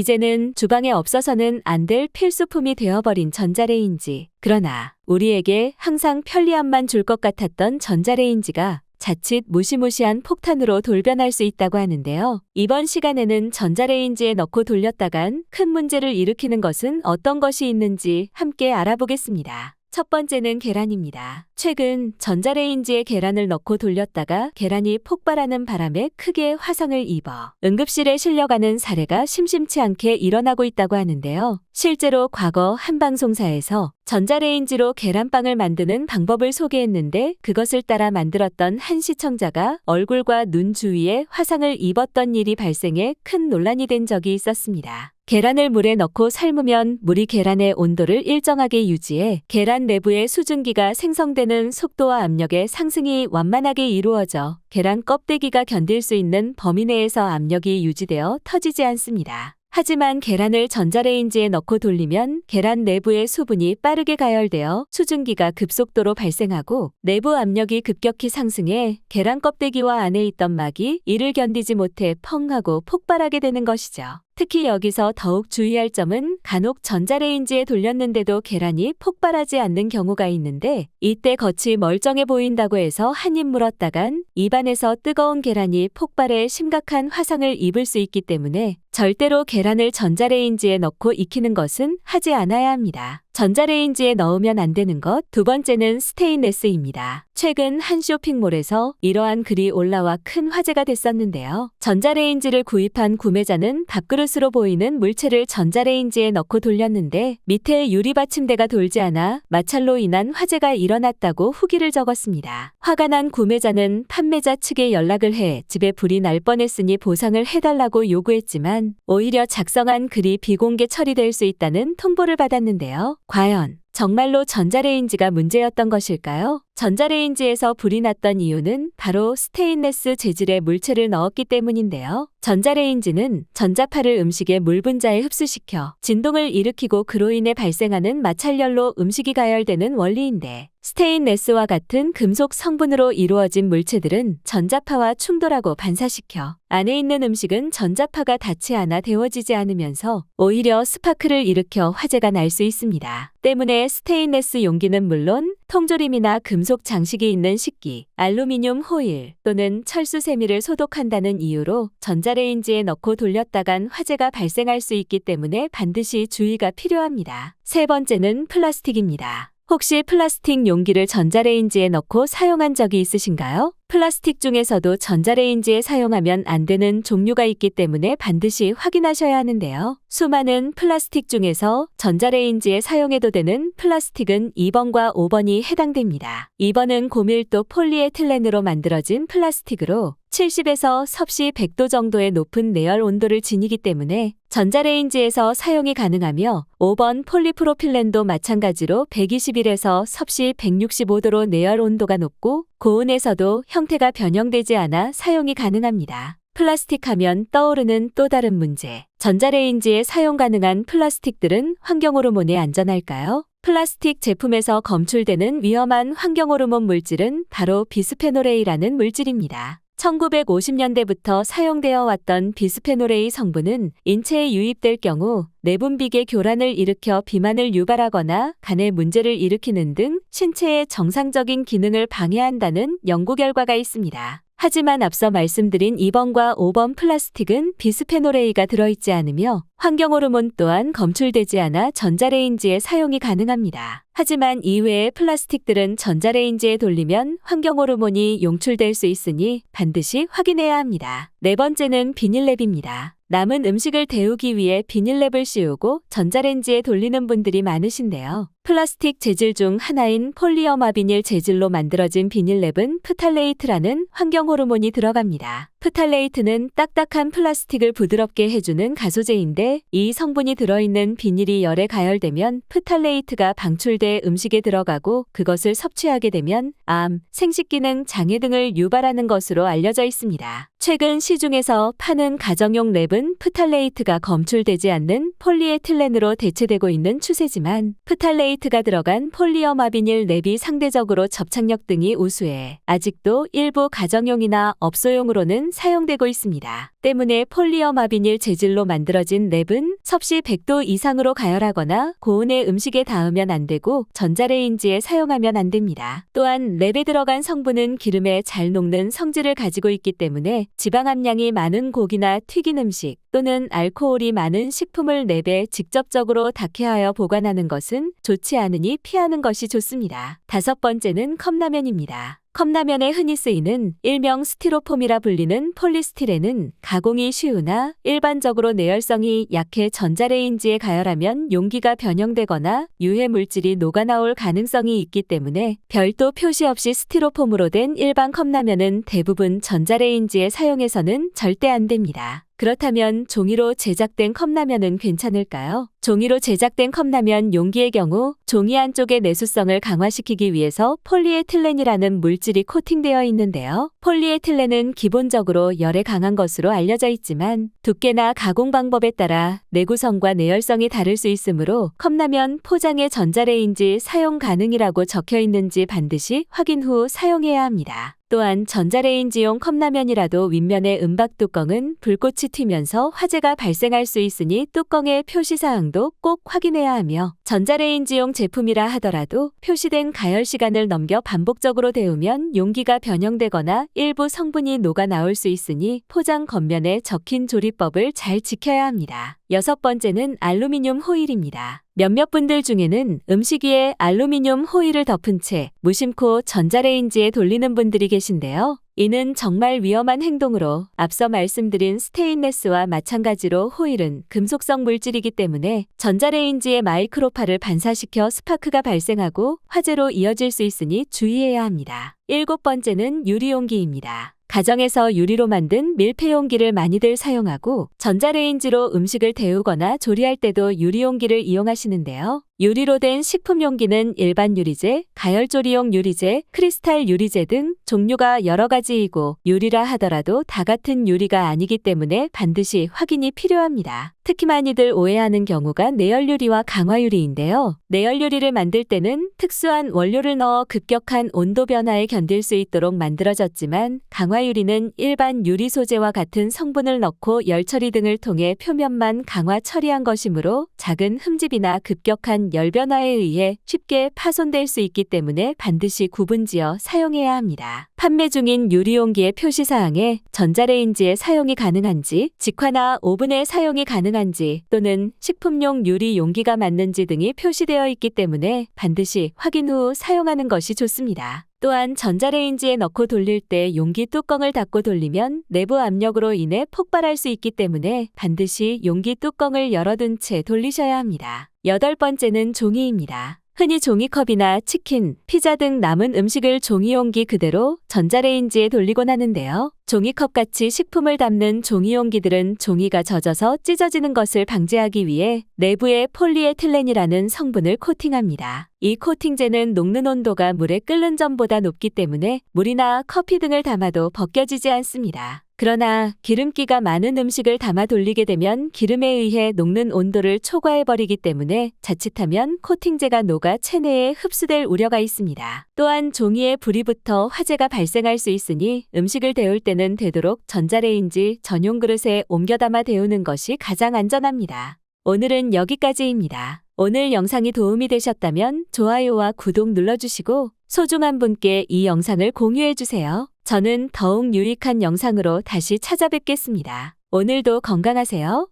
이제는 주방에 없어서는 안 될 필수품이 되어버린 전자레인지. 그러나 우리에게 항상 편리함만 줄 것 같았던 전자레인지가 자칫 무시무시한 폭탄으로 돌변할 수 있다고 하는데요. 이번 시간에는 전자레인지에 넣고 돌렸다간 큰 문제를 일으키는 것은 어떤 것이 있는지 함께 알아보겠습니다. 첫 번째는 계란입니다. 최근 전자레인지에 계란을 넣고 돌렸다가 계란이 폭발하는 바람에 크게 화상을 입어 응급실에 실려가는 사례가 심심치 않게 일어나고 있다고 하는데요. 실제로 과거 한 방송사에서 전자레인지로 계란빵을 만드는 방법을 소개했는데 그것을 따라 만들었던 한 시청자가 얼굴과 눈 주위에 화상을 입었던 일이 발생해 큰 논란이 된 적이 있었습니다. 계란을 물에 넣고 삶으면 물이 계란의 온도를 일정하게 유지해 계란 내부의 수증기가 생성되는 속도와 압력의 상승이 완만하게 이루어져 계란 껍데기가 견딜 수 있는 범위 내에서 압력이 유지되어 터지지 않습니다. 하지만 계란을 전자레인지에 넣고 돌리면 계란 내부의 수분이 빠르게 가열되어 수증기가 급속도로 발생하고 내부 압력이 급격히 상승해 계란 껍데기와 안에 있던 막이 이를 견디지 못해 펑 하고 폭발하게 되는 것이죠. 특히 여기서 더욱 주의할 점은 간혹 전자레인지에 돌렸는데도 계란이 폭발하지 않는 경우가 있는데 이때 겉이 멀쩡해 보인다고 해서 한 입 물었다간 입안에서 뜨거운 계란이 폭발해 심각한 화상을 입을 수 있기 때문에 절대로 계란을 전자레인지에 넣고 익히는 것은 하지 않아야 합니다. 전자레인지에 넣으면 안 되는 것 두 번째는 스테인레스입니다. 최근 한 쇼핑몰에서 이러한 글이 올라와 큰 화제가 됐었는데요. 전자레인지를 구입한 구매자는 밥그릇으로 보이는 물체를 전자레인지에 넣고 돌렸는데 밑에 유리 받침대가 돌지 않아 마찰로 인한 화재가 일어났다고 후기를 적었습니다. 화가 난 구매자는 판매자 측에 연락을 해 집에 불이 날 뻔했으니 보상을 해달라고 요구했지만 오히려 작성한 글이 비공개 처리될 수 있다는 통보를 받았는데요. 과연 정말로 전자레인지가 문제였던 것일까요? 전자레인지에서 불이 났던 이유는 바로 스테인레스 재질의 물체를 넣었기 때문인데요. 전자레인지는 전자파를 음식의 물 분자에 흡수시켜 진동을 일으키고 그로 인해 발생하는 마찰열로 음식이 가열되는 원리인데 스테인레스와 같은 금속 성분으로 이루어진 물체들은 전자파와 충돌하고 반사시켜 안에 있는 음식은 전자파가 닿지 않아 데워지지 않으면서 오히려 스파크를 일으켜 화재가 날 수 있습니다. 때문에 스테인레스 용기는 물론 통조림이나 금속 장식이 있는 식기, 알루미늄 호일 또는 철수 세미를 소독한다는 이유로 전자레인지에 넣고 돌렸다간 화재가 발생할 수 있기 때문에 반드시 주의가 필요합니다. 세 번째는 플라스틱입니다. 혹시 플라스틱 용기를 전자레인지에 넣고 사용한 적이 있으신가요? 플라스틱 중에서도 전자레인지에 사용하면 안 되는 종류가 있기 때문에 반드시 확인하셔야 하는데요. 수많은 플라스틱 중에서 전자레인지에 사용해도 되는 플라스틱은 2번과 5번이 해당됩니다. 2번은 고밀도 폴리에틸렌으로 만들어진 플라스틱으로 70에서 섭씨 100도 정도의 높은 내열 온도를 지니기 때문에 전자레인지에서 사용이 가능하며 5번 폴리프로필렌도 마찬가지로 121에서 섭씨 165도로 내열 온도가 높고 고온에서도 형태가 변형되지 않아 사용이 가능합니다. 플라스틱 하면 떠오르는 또 다른 문제. 전자레인지에 사용 가능한 플라스틱들은 환경호르몬에 안전할까요? 플라스틱 제품에서 검출되는 위험한 환경호르몬 물질은 바로 비스페놀A라는 물질입니다. 1950년대부터 사용되어 왔던 비스페놀A 성분은 인체에 유입될 경우 내분비계 교란을 일으켜 비만을 유발하거나 간에 문제를 일으키는 등 신체의 정상적인 기능을 방해한다는 연구 결과가 있습니다. 하지만 앞서 말씀드린 2번과 5번 플라스틱은 비스페놀A가 들어있지 않으며 환경 호르몬 또한 검출되지 않아 전자레인지에 사용이 가능합니다. 하지만 이외의 플라스틱들은 전자레인지에 돌리면 환경 호르몬이 용출될 수 있으니 반드시 확인해야 합니다. 네 번째는 비닐랩입니다. 남은 음식을 데우기 위해 비닐랩을 씌우고 전자레인지에 돌리는 분들이 많으신데요. 플라스틱 재질 중 하나인 폴리어마 비닐 재질로 만들어진 비닐랩은 프탈레이트라는 환경 호르몬이 들어갑니다. 프탈레이트는 딱딱한 플라스틱을 부드럽게 해주는 가소제인데 이 성분이 들어있는 비닐이 열에 가열되면 프탈레이트가 방출돼 음식에 들어가고 그것을 섭취하게 되면 암, 생식기능 장애 등을 유발하는 것으로 알려져 있습니다. 최근 시중에서 파는 가정용 랩은 프탈레이트가 검출되지 않는 폴리에틸렌으로 대체되고 있는 추세지만 프탈레이트가 들어간 폴리어마비닐 랩이 상대적으로 접착력 등이 우수해 아직도 일부 가정용이나 업소용으로는 사용되고 있습니다. 때문에 폴리어마 비닐 재질로 만들어진 랩은 섭씨 100도 이상으로 가열하거나 고온의 음식에 닿으면 안 되고 전자레인지에 사용하면 안 됩니다. 또한 랩에 들어간 성분은 기름에 잘 녹는 성질을 가지고 있기 때문에 지방 함량이 많은 고기나 튀긴 음식 또는 알코올이 많은 식품을 랩에 직접적으로 닿게하여 보관하는 것은 좋지 않으니 피하는 것이 좋습니다. 다섯 번째는 컵라면입니다. 컵라면에 흔히 쓰이는 일명 스티로폼이라 불리는 폴리스티렌은 가공이 쉬우나 일반적으로 내열성이 약해 전자레인지에 가열하면 용기가 변형되거나 유해 물질이 녹아나올 가능성이 있기 때문에 별도 표시 없이 스티로폼으로 된 일반 컵라면은 대부분 전자레인지에 사용해서는 절대 안 됩니다. 그렇다면 종이로 제작된 컵라면은 괜찮을까요? 종이로 제작된 컵라면 용기의 경우 종이 안쪽의 내수성을 강화시키기 위해서 폴리에틸렌이라는 물질이 코팅되어 있는데요. 폴리에틸렌은 기본적으로 열에 강한 것으로 알려져 있지만 두께나 가공 방법에 따라 내구성과 내열성이 다를 수 있으므로 컵라면 포장에 전자레인지 사용 가능이라고 적혀 있는지 반드시 확인 후 사용해야 합니다. 또한 전자레인지용 컵라면이라도 윗면의 은박 뚜껑은 불꽃이 튀면서 화재가 발생할 수 있으니 뚜껑의 표시사항도 꼭 확인해야 하며 전자레인지용 제품이라 하더라도 표시된 가열 시간을 넘겨 반복적으로 데우면 용기가 변형되거나 일부 성분이 녹아 나올 수 있으니 포장 겉면에 적힌 조리법을 잘 지켜야 합니다. 여섯 번째는 알루미늄 호일입니다. 몇몇 분들 중에는 음식 위에 알루미늄 호일을 덮은 채 무심코 전자레인지에 돌리는 분들이 계신데요. 이는 정말 위험한 행동으로 앞서 말씀드린 스테인레스와 마찬가지로 호일은 금속성 물질이기 때문에 전자레인지에 마이크로파를 반사시켜 스파크가 발생하고 화재로 이어질 수 있으니 주의해야 합니다. 일곱 번째는 유리용기입니다. 가정에서 유리로 만든 밀폐용기를 많이들 사용하고 전자레인지로 음식을 데우거나 조리할 때도 유리용기를 이용하시는데요. 유리로 된 식품 용기는 일반 유리제, 가열조리용 유리제, 크리스탈 유리제 등 종류가 여러 가지이고 유리라 하더라도 다 같은 유리가 아니기 때문에 반드시 확인이 필요합니다. 특히 많이들 오해하는 경우가 내열유리와 강화유리인데요. 내열유리를 만들 때는 특수한 원료를 넣어 급격한 온도 변화에 견딜 수 있도록 만들어졌지만 강화유리는 일반 유리 소재와 같은 성분을 넣고 열 처리 등을 통해 표면만 강화 처리한 것이므로 작은 흠집이나 급격한 열 변화에 의해 쉽게 파손될 수 있기 때문에 반드시 구분지어 사용해야 합니다. 판매 중인 유리용기의 표시사항에 전자레인지에 사용이 가능한지, 직화나 오븐에 사용이 가능한지 또는 식품용 유리 용기가 맞는지 등이 표시되어 있기 때문에 반드시 확인 후 사용하는 것이 좋습니다. 또한 전자레인지에 넣고 돌릴 때 용기 뚜껑을 닫고 돌리면 내부 압력으로 인해 폭발할 수 있기 때문에 반드시 용기 뚜껑을 열어둔 채 돌리셔야 합니다. 여덟 번째는 종이입니다. 흔히 종이컵이나 치킨, 피자 등 남은 음식을 종이용기 그대로 전자레인지에 돌리곤 하는데요. 종이컵 같이 식품을 담는 종이용기들은 종이가 젖어서 찢어지는 것을 방지하기 위해 내부에 폴리에틸렌이라는 성분을 코팅합니다. 이 코팅제는 녹는 온도가 물에 끓는 전보다 높기 때문에 물이나 커피 등을 담아도 벗겨지지 않습니다. 그러나 기름기가 많은 음식을 담아 돌리게 되면 기름에 의해 녹는 온도를 초과해버리기 때문에 자칫하면 코팅제가 녹아 체내에 흡수될 우려가 있습니다. 또한 종이에 불이 붙어 화재가 발생할 수 있으니 음식을 데울 때는 되도록 전자레인지 전용 그릇에 옮겨 담아 데우는 것이 가장 안전합니다. 오늘은 여기까지입니다. 오늘 영상이 도움이 되셨다면 좋아요와 구독 눌러주시고 소중한 분께 이 영상을 공유해주세요. 저는 더욱 유익한 영상으로 다시 찾아뵙겠습니다. 오늘도 건강하세요.